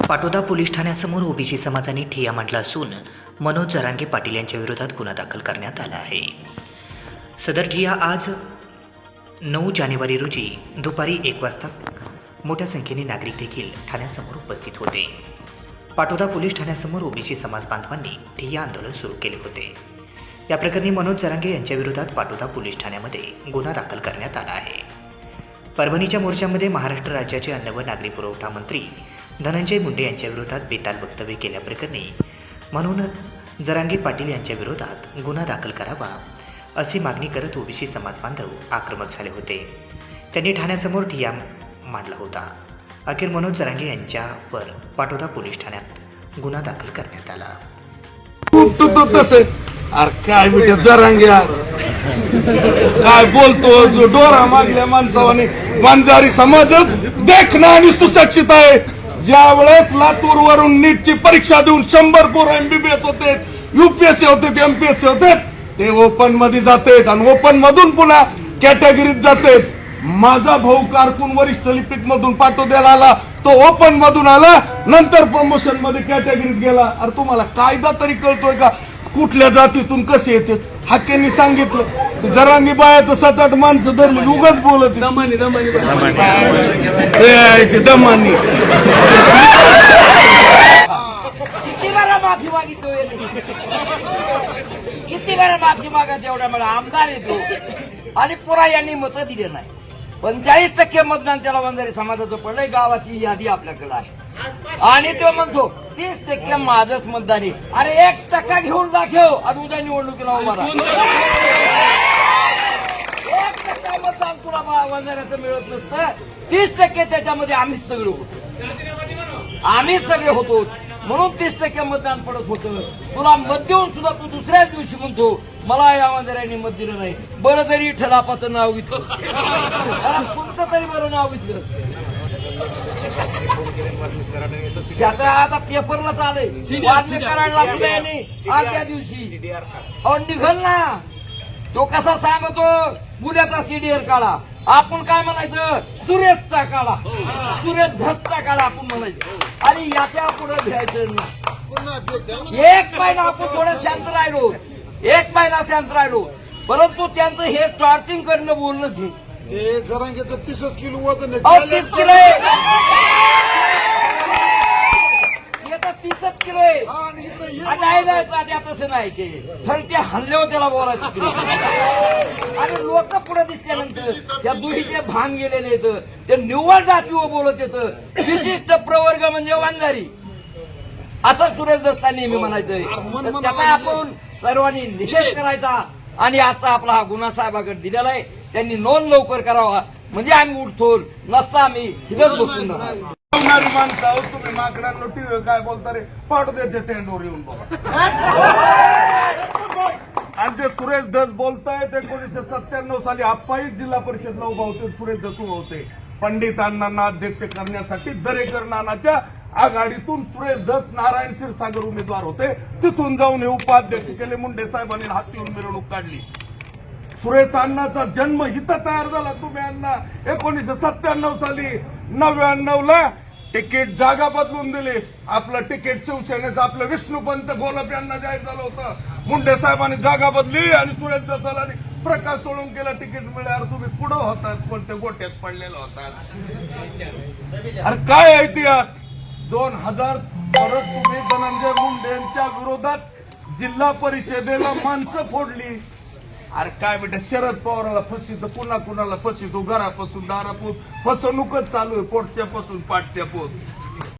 Patoda police ठाण्यासमोर OBC समाजाने ठिय्या मांडला असून मनोज जरांगे पाटील यांच्या विरोधात गुन्हा दाखल करण्यात आला आहे. सदर ठिय्या आज नऊ जानेवारी रोजी दुपारी एक वाजता मोठ्या संख्येने नागरिक देखील ठाण्यासमोर उपस्थित होते. पाटोदा पोलीस ठाण्यासमोर ओबीसी समाज बांधवांनी ठिय्या आंदोलन सुरू केले होते. या प्रकरणी मनोज जरांगे यांच्या विरोधात पाटोदा पोलीस ठाण्यामध्ये गुन्हा दाखल करण्यात आला आहे. परभणीच्या मोर्चामध्ये महाराष्ट्र राज्याचे अन्न व नागरी पुरवठा मंत्री धनंजय मुंडे यांच्या विरोधात बेताल वक्तव्य केल्याप्रकरणी म्हणून जरांगे पाटील यांच्या विरोधात गुन्हा दाखल करावा अशी मागणी करत ओबीसी समाज बांधव आक्रमक झाले होते. त्यांनी ठाण्यासमोर ठिया मांडला होता. अखेर मनोज जरांगे यांच्यावर पाटोदा पोलीस ठाण्यात गुन्हा दाखल करण्यात आला. काय बेटा जरांग्या काय बोलतो? जो डोरा मागल्या माणसावाने मानदारी समाजच देखणं आणि सुशिक्षित आहे. ज्या वेळेस लातूर वरून नीटची परीक्षा देऊन शंभर पोर एमबीबीएस होते युपीएससी होते एमपीएससी होते ते ओपनमध्ये जाते आणि ओपन मधून पुन्हा कॅटेगरीत जाते माझा भाऊ कारकून वरिष्ठ लिपिक मधून पाठवद्याला आला तो ओपन मधून आला नंतर प्रमोशनमध्ये कॅटेगरीत गेला. अरे तुम्हाला कायदा तरी कळतोय का? कुठल्या जातीतून कसे येते? हाकेंनी सांगितलं. जरांगी बाया तर सात आठ माणसं धरली उगाच बोलत दमानी दमानी दमानी. किती वेळा माफी मागितली यांनी? किती वेळा माफी मागायचं एवढा मला आमदार येतो आणि पुरा यांनी मतं दिले नाही. पंचाळीस टक्के मतदान त्याला वंजारी समाजाचं पडलंय गावाची यादी आपल्याकडे आहे. आणि तो म्हणतो तीस टक्के माझंच मतदान आहे. अरे एक टक्का घेऊन दाखव आणि उद्या निवडणुकीला उभा मतदान तुला वंजाऱ्याचं मिळत नसतं. तीस टक्के त्याच्यामध्ये आम्हीच सगळे होतो. आम्हीच सगळे होतो. म्हणून तीस टक्के मतदान पडत होतं. तुला मत देऊन सुद्धा तू दुसऱ्याच दिवशी म्हणतो मला या वंजाऱ्याने मत दिलं नाही. बरं तरी ठलापाचं नाव घेतलं. कोणतं तरी बरं नाव घेतलं. त्याचा आता पेपरला चालय वाचन करायला लागलं यांनी आजच्या दिवशी. अहो निघल ना. तो कसा सांगतो? उद्याचा सीडीआर काढा. आपण काय म्हणायचं? सुरेशचा काढा. सुरेश धसचा काढा आपण म्हणायचं. आणि याच्यापुढे भ्यायचं नाही. एक महिना आपण थोडं शांत राहिलो. एक महिना शांत राहिलो. परंतु त्यांचं हे टॉर्चिंग करणं बोलणंच ते जरांगेचं तीसच किलो वजन तीस किलो हा, नाही नाही तात्या तसं नाही ते थरट्या हल्ल्यावर त्याला बोलायचं. आणि लोक पुढे दिसल्यानंतर त्या दुहीचे भांग गेलेले येतं ते निव्वळ जातीवर बोलत येतं विशिष्ट प्रवर्ग म्हणजे वांजारी असं सुरेश दसला नेहमी म्हणायचंय. तर त्याचा आपण सर्वांनी निषेध करायचा. आणि आजचा आपला हा गुन्हा साहेबाकडे दिलेला आहे. त्यांनी नोंद लवकर करावा. म्हणजे आम्ही उठतो नसता आम्ही हिरच बसून राहणार माणसं आहोत तुम्ही. माकडांना टीव्ही काय बोलता रे? पाडू टेंडवर येऊन बघा. आणि जे सुरेश धस बोलतायत एकोणीसशे सत्त्याण्णव साली आप्पाही जिल्हा परिषदला उभा होते सुरेश धस उभा होते. पंडित अण्णांना अध्यक्ष करण्यासाठी दरेकर नानाच्या आघाडीतून सुरेश धस नारायण क्षीरसागर उमेदवार होते. तिथून जाऊन हे उपाध्यक्ष केले मुंडे साहेबांनी हात येऊन मिरवणूक काढली. सुरेश अण्णाचा जन्म इथं तयार झाला. तुम्ही अण्णा एकोणीसशे सत्त्याण्णव साली नव्याण्णव ला तिकीट जागा बदलून दिली. आपलं तिकीट शिवसेनेचं आपलं विष्णुपंत गोलप यांना जाहीर झालं होतं. मुंडे साहेबांनी जागा बदली आणि सुरेश दसालानी प्रकाश सोडून केला. तिकीट मिळाल्यावर तुम्ही पुढं होतात पण ते गोट्यात पडलेलं होतात. अरे काय इतिहास? दोन हजार परत तुम्ही धनंजय मुंडे यांच्या विरोधात जिल्हा परिषदेला माणसं फोडली. अरे काय बेटा शरद पवाराला फसितो पुन्हा कुणाला फसितो घरापासून दारापूर फसवणूकच चालू आहे पोटच्या पासून पाठच्या पोत